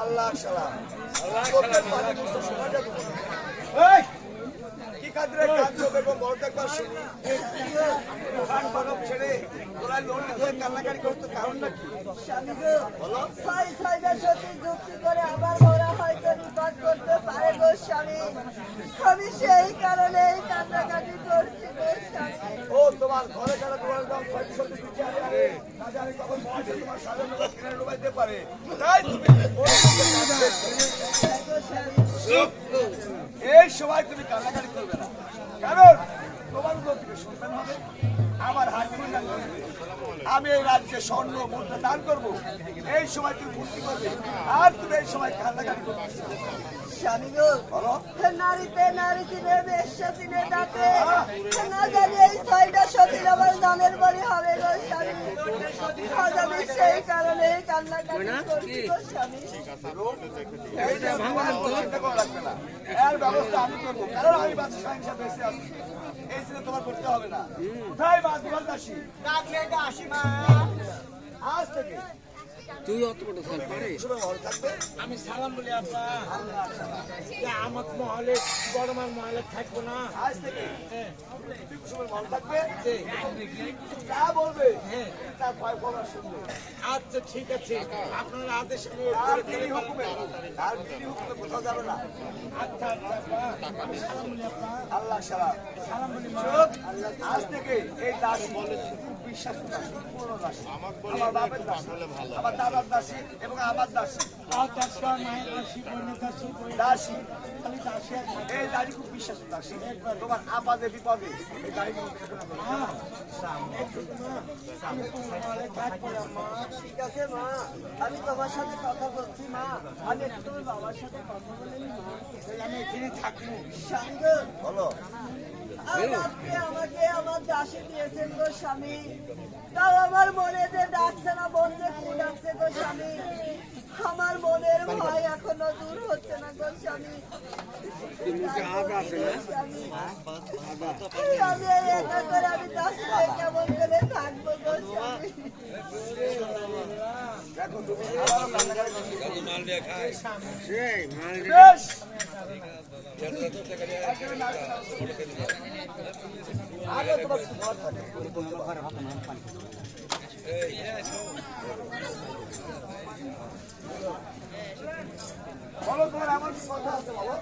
আল্লাহ সালাম। কি কাঁদরে কাঁদছো বেগম বড় একবার শুনি। ছেড়ে তোরা লোন ধরে কান্নাকারি করতে কারণ নাকি? বলো। আমি সেই কারণে এই কান্নাকাটি করছি ও তোমার ঘরে যারা তোমার সত্যি বিচারে কাজে আমি মহাশয় তোমার কিনে ডুবাইতে পারে? তাই তুমি এই সময় তুমি কান্নাকাটি করবে না। কারণ তোমার উপর থেকে সন্তান হবে আমার হাত দান করবে আমি এই রাজ্যে স্বর্ণ মুদ্রা দান করব। এই সময় তুমি ফুর্তি করবে আর তুমি এই সময় কান্নাকাটি করবে স্বামী গো নারীতে নারী চিনে বেশ্যা চিনে ডাকে না জানি এই ছয়টা সতীর আমার জানের বাড়ি হবে গো স্বামী। সেই কারণে কান্নাকাটি করছি গো স্বামী। এইটা তোমার চিন্তা করা লাগবে না এর ব্যবস্থা আমি করব কারণ আমি বাচ্চা সহিংসা বেঁচে আছি। এই ছিল তোমার করতে হবে না। কোথায় মা তোমার দাসী? আসি মা। আজ থেকে তুই অত বড় সাল পারে আমি সালাম বলি আপা আমার মহলে বড় মার মহলে থাকব না। আজ থেকে ভালো থাকবে? যা বলবে তা ভয় করার শুনবে? আচ্ছা ঠিক আছে। আপনার আদেশ আর বিড়ি হুকুমে আর বিড়ি হুকুমে কোথাও যাবে না। আচ্ছা আচ্ছা আমি সালাম বলি আপা আল্লাহ শোন, আজ থেকে এই দাসী বিশ্বাস দাসী পূর্ণ দাসী। আমার বাপের দাসী দাদার দাসী এবং দাসী। দাসী। এই দাড়ি খুব বিশ্বাস দাসী তোমার আপাদে বিপদে এই দাড়ি মা, আমি তোমার মহলে থাকব মা ঠিক আছে মা। আমি তোমার সাথে কথা বলছি মা। আমি তোমার বাবার সাথে কথা বলে নি, মা। আমি থাকব। বলো। আমাকে আমার দাসী দিয়েছেন গো স্বামী। তাও আমার মনে যে ডাকছে না মন যে ডাকছে গো স্বামী? আমার মনের ভয় এখনও দূর হচ্ছে না গো স্বামী। আমি করে আমি দাসী হয়ে কেমন করে থাকব গো স্বামী? বলো তোমার আমার কথা আছে বাবা